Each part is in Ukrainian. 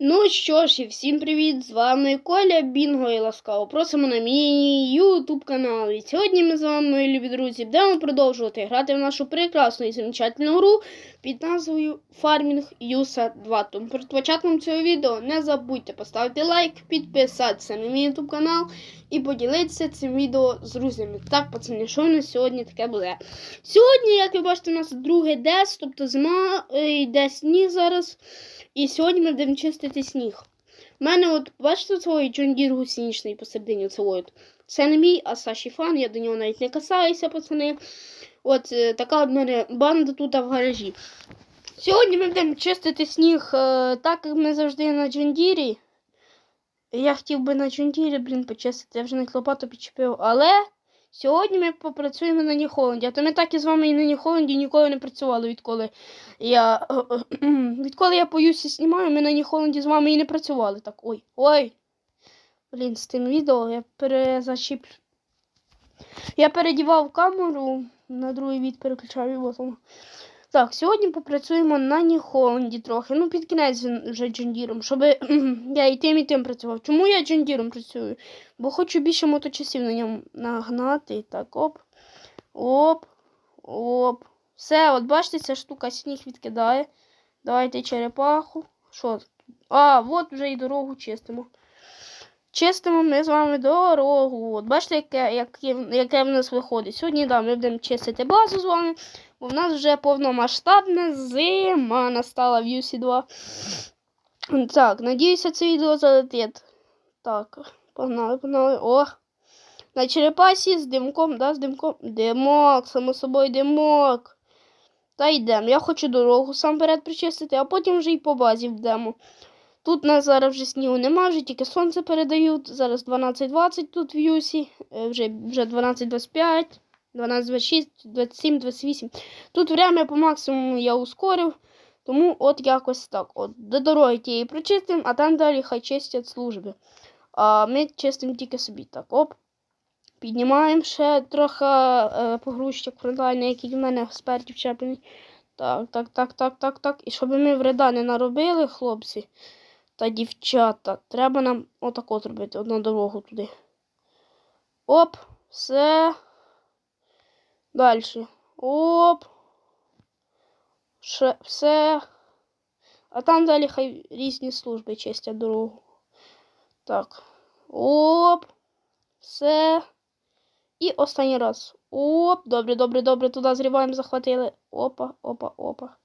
Ну що ж, і всім привіт! З вами Коля Бінго і ласкаво просимо на мій ютуб канал. І сьогодні ми з вами, мої любі друзі, будемо продовжувати грати в нашу прекрасну і замечательну гру під назвою Farming USA 2. Тому перед початком цього відео не забудьте поставити лайк, підписатися на мій ютуб канал і поділитися цим відео з друзями. Так, пацани, що в нас сьогодні таке буде? Сьогодні, як ви бачите, у нас другий дес, тобто зима, е, йде сніг зараз. І сьогодні ми будемо чистити сніг. У мене, от, бачите, свій джондір гусінічний посередині цього. Це не мій, а Саші фан, я до нього навіть не касаюся, пацани. От е, така в мене банда тут в гаражі. Сьогодні ми будемо чистити сніг, е, так як ми завжди на джондірі. Я хотів би на джондірі, блін, почистити, я вже не лопату підчепив, але сьогодні ми попрацюємо на Ніхоланді. А то ми так і з вами і на Ніхоланді ніколи не працювали, відколи я відколи я по Юсі знімаю, ми на Ніхоланді з вами і не працювали. Так, ой, ой. Блін, з тим відео я перезачіп. Я передівав камеру, на другий від переключав його там. Так, сьогодні попрацюємо на Ніхоланді трохи. Ну, під кінець вже джендіром, щоб я і тим, і тим працював. Чому я джендіром працюю? Бо хочу більше моточасів на ньому нагнати. Так, оп. Оп. Оп. Все, от бачите, ця штука сніг відкидає. Давайте черепаху. Що? А, от вже і дорогу чистимо. Чистимо ми з вами дорогу. От бачите, яке, яке, яке в нас виходить. Сьогодні да, ми будемо чистити базу з вами. В нас вже повномасштабна зима настала в UC 2. Так, надіюся, це відео залетить. Так, погнали, погнали. О! На черепасі з димком, да, з димком. Димок, само собою димок. Та йдемо. Я хочу дорогу сам перед причистити, а потім вже й по базі вдемо. Тут у нас зараз вже снігу нема, вже тільки сонце передають. Зараз 12.20 тут в Юсі, е, вже вже 12.25, 12.26, 27, 28. Тут время по максимуму я ускорив, тому от якось так. От До дороги тієї причистимо, а там далі хай чистять служби. А ми чистимо тільки собі. Так, оп. Піднімаємо ще трохи е, погрузчик фронтальний, який в мене спереді вчеплений. Так, так, так, так, так, так. І щоб ми вреда не наробили, хлопці та дівчата, треба нам отак от робити, одну дорогу туди. Оп, все. Далі. Оп. Ще, все. А там далі хай різні служби чистять дорогу. Так. Оп. Все. І останній раз. Оп, добре, добре, добре. Туди зріваємо, захватили. Опа, опа, опа.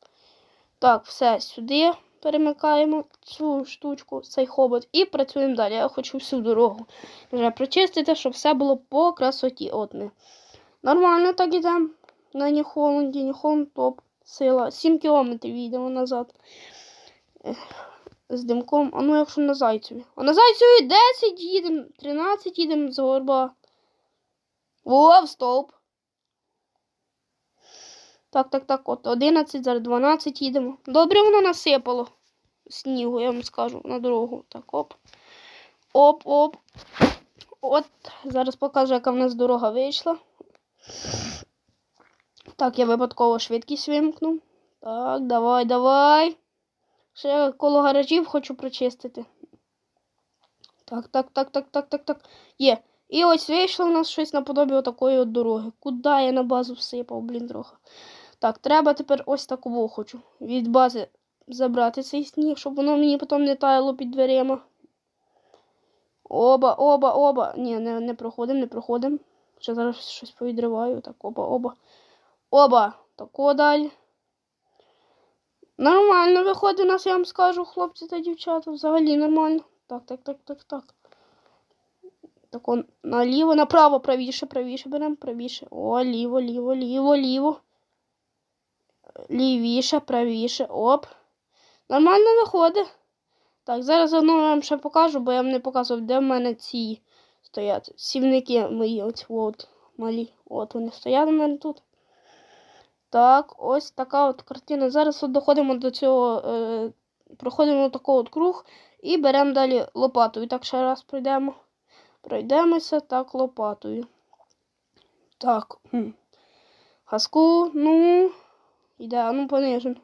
Так, все, сюди перемикаємо цю штучку, цей хобот, і працюємо далі. Я хочу всю дорогу вже прочистити, щоб все було по красоті. От ми. Нормально так ідемо. На Ніхоланді, Ніхоланд топ. Сила. 7 кілометрів їдемо назад. З димком. А ну якщо на Зайцеві. А на Зайцеві 10 їдемо, 13 їдемо з горба. О, стоп. Так, так, так, от 11, зараз 12 їдемо. Добре воно насипало снігу, я вам скажу, на дорогу. Так, оп. Оп-оп. От, зараз покажу, яка в нас дорога вийшла. Так, я випадково швидкість вимкну. Так, давай, давай. Ще коло гаражів хочу прочистити. Так, так, так, так, так, так, так. Є. І ось вийшло у нас щось наподобі отакої от дороги. Куди я на базу всипав, блін, трохи. Так, треба тепер ось таку хочу. Від бази забрати цей сніг, щоб воно мені потім не таяло під дверима. Оба, оба, оба. Ні, не не проходимо, не проходимо. Ще зараз щось повідриваю. Так, оба, оба. Оба. Тако далі. Нормально виходить у нас, я вам скажу, хлопці та дівчата. Взагалі нормально. Так, так, так, так, так. Так он наліво, направо, правіше, правіше беремо, правіше. О, ліво, ліво, ліво, ліво. Лівіше, правіше. Оп. Нормально виходить. Так, зараз заодно вам ще покажу, бо я вам не показував, де в мене ці стоять. Сівники мої ось от малі. От вони стоять у мене тут. Так, ось така от картина. Зараз от доходимо до цього, е, проходимо такий от круг і беремо далі лопату. Так ще раз пройдемо. Пройдемося так лопатою. Так. Газку, ну. Іде, ну понижен.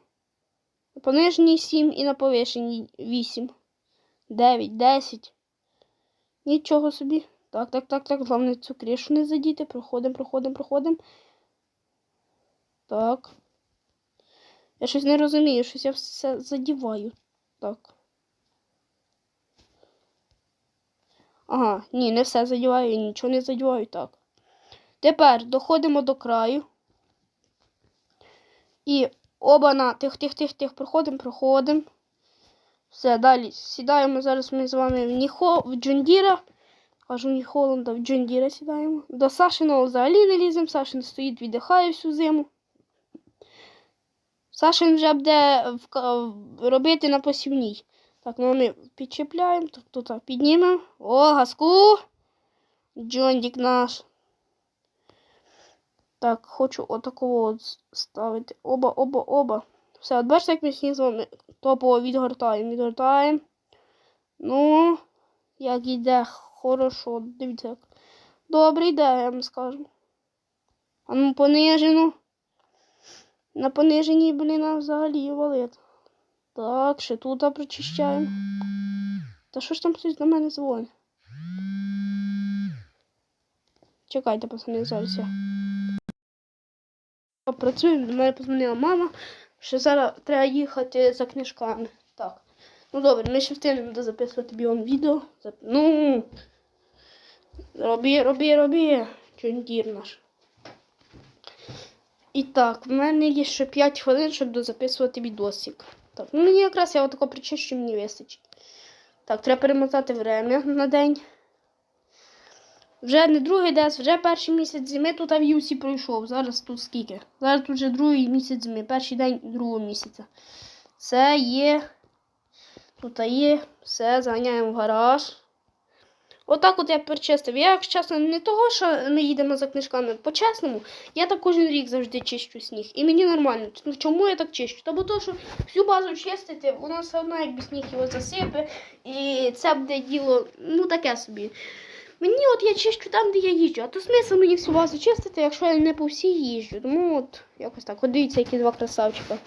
На пониженій 7 і на повишеній 8. 9, 10. Нічого собі. Так, так, так, так. Головне цю кришу не задіти. Проходимо, проходимо, проходимо. Так. Я щось не розумію, щось я все задіваю. Так. Ага, ні, не все задіваю, нічого не задіваю. Так. Тепер доходимо до краю. І оба на тих, тих, тих, тих, проходимо, проходимо. Все, далі сідаємо зараз ми з вами в Ніхо, в Джондіра. Кажу, не Холланда, в Джондіра сідаємо. До Сашиного взагалі не ліземо. Сашин стоїть, віддихає всю зиму. Сашин вже буде робити на посівній. Так, ну ми підчепляємо, так, тут так, піднімемо. О, газку. Джондік наш. Так, хочу отакого от ставити. Оба, оба, оба. Все, от бачите, як ми сьогодні з вами топово відгортаємо, відгортаємо. Ну, як іде, хорошо, дивіться. як. Добре йде, я вам скажу. А ну понижену. На пониженій, блін, взагалі валить. Так, ще тут прочищаємо. Та що ж там хтось до мене дзвонить? Чекайте, пацани, зараз. Працюємо, до мене позвонила мама, що зараз треба їхати за книжками. Ну добре, ми ще встигнемо дозаписувати бігом відео. Ну. Роби, роби, роби. Чундір наш. І так, в мене є ще 5 хвилин, щоб дозаписувати відосик. Так, ну мені якраз я отако причищу, мені вистачить. Так, треба перемотати время на день. Вже не другий день, вже перший місяць зими тут в Юсі пройшов. Зараз тут скільки? Зараз тут вже другий місяць зими, перший день другого місяця. Це є. Тут є. Все, заганяємо в гараж. Отак от я перечистив. Я, якщо чесно, не того, що ми їдемо за книжками. По-чесному, я так кожен рік завжди чищу сніг. І мені нормально. Ну, Чому я так чищу? Та бо то, що всю базу чистити, воно все одно, якби сніг його засипе. І це буде діло, ну таке собі. Мені от я чищу там, де я їжджу, а то смисл мені всю базу чистити, якщо я не по всій їжджу. Тому от якось так. От дивіться, які два красавчика.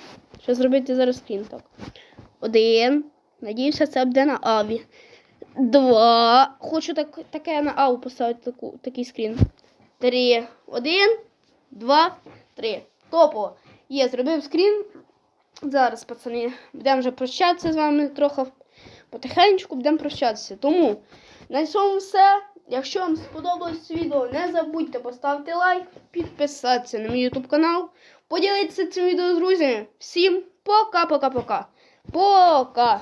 Що зробити зараз скрін так. Один. Надіюся, це буде на аві. Два. Хочу так, таке на аву поставити таку, такий скрін. Три. Один, два, три. Топово. Є, зробив скрін. Зараз, пацани, будемо вже прощатися з вами трохи потихеньку будемо прощатися. Тому на цьому все. Якщо вам сподобалось це відео, не забудьте поставити лайк, підписатися на мій YouTube канал, поділитися цим відео з друзями. Всім пока-пока-пока. Пока!